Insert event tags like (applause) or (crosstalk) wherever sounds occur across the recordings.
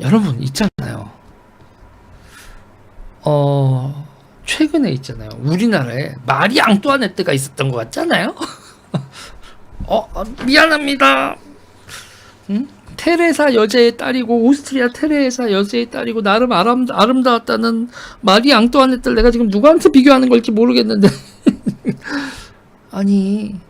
여러분 있잖아요. 어 최근에 있잖아요. 우리나라에 마리 앙뚜아네트가 있었던 것 같잖아요. (laughs) 어 어, 미안합니다. 응? 테레사 여제의 딸이고 오스트리아 테레사 여제의 딸이고 나름 아름, 아름다웠다는 마리 앙뚜아네트를 내가 지금 누구한테 비교하는 걸지 모르겠는데 (laughs) 아니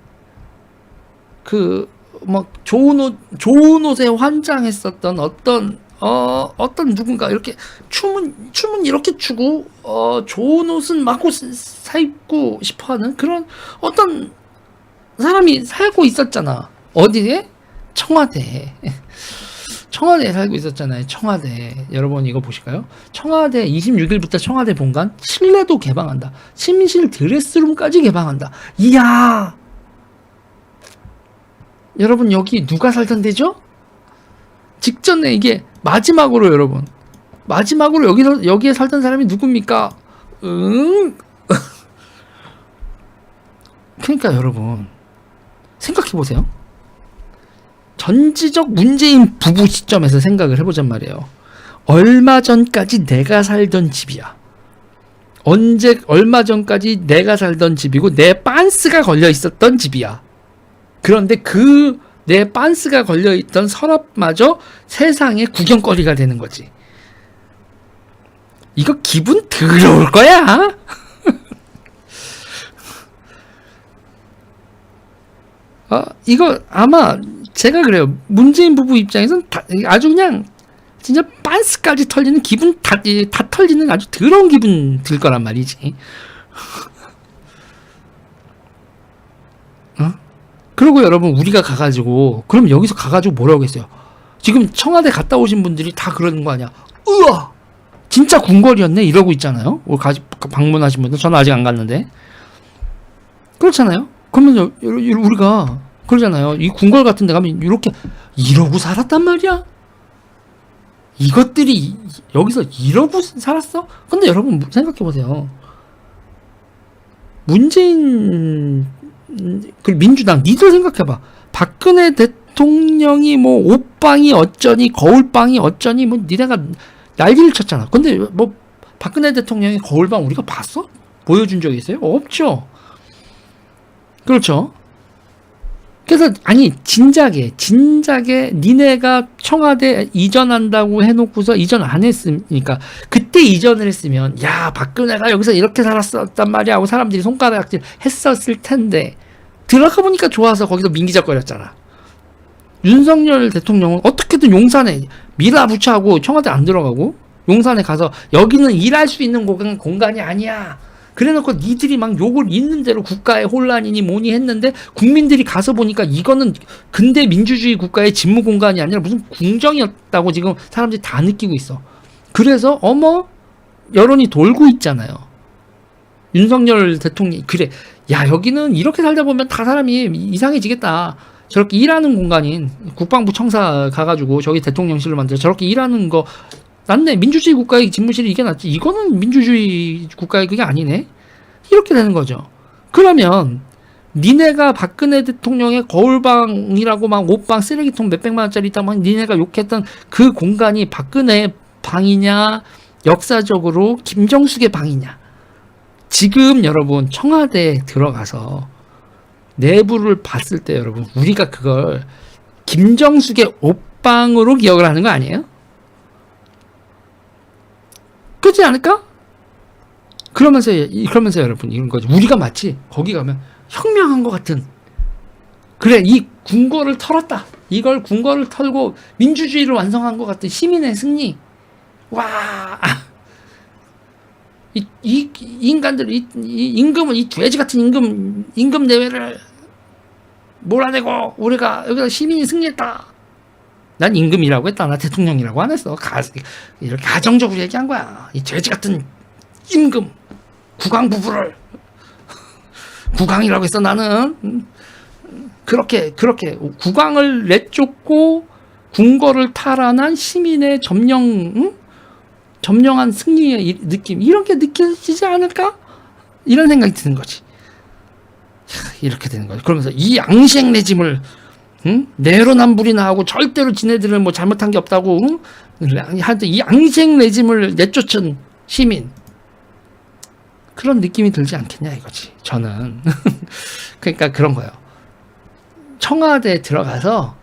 그 막 좋은 옷 좋은 옷에 환장했었던 어떤 어 어떤 누군가 이렇게 춤은 춤은 이렇게 추고 어 좋은 옷은 마구 사 입고 싶어하는 그런 어떤 사람이 살고 있었잖아. 어디에? 청와대에 청와대에 살고 있었잖아요. 청와대. 여러분 이거 보실까요? 청와대 26일부터 청와대 본관 실내도 개방한다. 침실 드레스룸까지 개방한다. 이야! 여러분 여기 누가 살던 데죠? 직전에 이게 마지막으로 여러분 마지막으로 여기서 여기에 살던 사람이 누굽니까? 응? (laughs) 그러니까 여러분 생각해 보세요. 전지적 문재인 부부 시점에서 생각을 해보잔 말이에요. 얼마 전까지 내가 살던 집이야. 언제 얼마 전까지 내가 살던 집이고 내 빤스가 걸려 있었던 집이야. 그런데 그 내 빤스가 걸려 있던 서랍마저 세상의 구경거리가 되는 거지. 이거 기분 더러울 거야. 아, (laughs) 이거 아마 제가 그래요. 문재인 부부 입장에선 다, 아주 그냥 진짜 빤스까지 털리는 기분 다, 이, 다 털리는 아주 더러운 기분 들 거란 말이지. (laughs) 그리고 여러분 우리가 가가지고 그럼 여기서 가가지고 뭐라고 했어요? 지금 청와대 갔다 오신 분들이 다 그러는 거 아니야? 우와 진짜 궁궐이었네 이러고 있잖아요. 우리 가 방문하신 분들 저는 아직 안 갔는데 그렇잖아요. 그러면 우리가 그러잖아요. 이 궁궐 같은 데 가면 이렇게 이러고 살았단 말이야. 이것들이 이- 여기서 이러고 살았어? 근데 여러분 생각해 보세요. 문재인 그 민주당 니들 생각해봐. 박근혜 대통령이 뭐 옷방이 어쩌니 거울방이 어쩌니 뭐 니네가 난리를 쳤잖아. 근데 뭐 박근혜 대통령의 거울방 우리가 봤어? 보여준 적이 있어요? 없죠. 그렇죠. 그래서 아니 진작에 진작에 니네가 청와대 이전한다고 해놓고서 이전 안 했으니까 그때 이전을 했으면 야 박근혜가 여기서 이렇게 살았었단 말이야 하고 사람들이 손가락질 했었을 텐데 들어가 보니까 좋아서 거기서 민기적거렸잖아. 윤석열 대통령은 어떻게든 용산에 밀어붙여하고 청와대 안 들어가고 용산에 가서 여기는 일할 수 있는 공간, 공간이 아니야. 그래놓고 니들이 막 욕을 있는 대로 국가의 혼란이니 뭐니 했는데 국민들이 가서 보니까 이거는 근대 민주주의 국가의 직무 공간이 아니라 무슨 궁정이었다고 지금 사람들이 다 느끼고 있어. 그래서 어머 여론이 돌고 있잖아요. 윤석열 대통령이 그래. 야 여기는 이렇게 살다 보면 다 사람이 이상해지겠다. 저렇게 일하는 공간인 국방부 청사 가가지고 저기 대통령실로 만들어 저렇게 일하는 거 낫네. 민주주의 국가의 집무실이 이게 낫지. 이거는 민주주의 국가의 그게 아니네. 이렇게 되는 거죠. 그러면 니네가 박근혜 대통령의 거울방이라고 막 옷방 쓰레기통 몇백만 원짜리 있다 막 니네가 욕했던 그 공간이 박근혜 방이냐 역사적으로 김정숙의 방이냐 지금 여러분 청와대에 들어가서 내부를 봤을 때 여러분 우리가 그걸 김정숙의 옷방으로 기억을 하는 거 아니에요? 그렇지 않을까? 그러면서 그러면서 여러분 이런 거죠. 우리가 마치 거기 가면 혁명한 것 같은 그래 이 궁궐을 털었다. 이걸 궁궐을 털고 민주주의를 완성한 것 같은 시민의 승리. 와. 이, 이, 이 인간들 이, 이 임금은 이 돼지 같은 임금 임금 대회를 몰아내고 우리가 여기서 시민이 승리했다. 난 임금이라고 했다. 나 대통령이라고 안 했어. 가, 이렇게 가정적으로 얘기한 거야. 이 돼지 같은 임금 국왕 부부를 (laughs) 국왕이라고 했어 나는 음. 그렇게 그렇게 국왕을 내쫓고 궁궐을 탈환한 시민의 점령 응? 점령한 승리의 이- 느낌 이런 게 느껴지지 않을까? 이런 생각이 드는 거지. 하, 이렇게 되는 거지. 그러면서 이 양식 레짐을 응? 내로남불이나 하고 절대로 지네들은 뭐 잘못한 게 없다고 응? 하여튼 이 앙생 레짐을 내쫓은 시민. 그런 느낌이 들지 않겠냐 이거지. 저는. (laughs) 그러니까 그런 거예요. 청와대 들어가서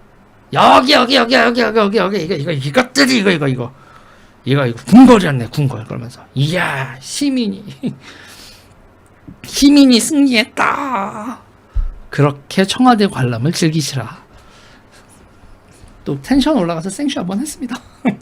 여기 여기 여기 여기 여기 여기 여기 이거 이거 이것들이 이거 이거 이거 이거 궁궐이었네 궁궐. 그러면서 이야 시민이. (laughs) 시민이 승리했다. 그렇게 청와대 관람을 즐기시라. 또 텐션 올라가서 생쇼 한번 했습니다 (laughs)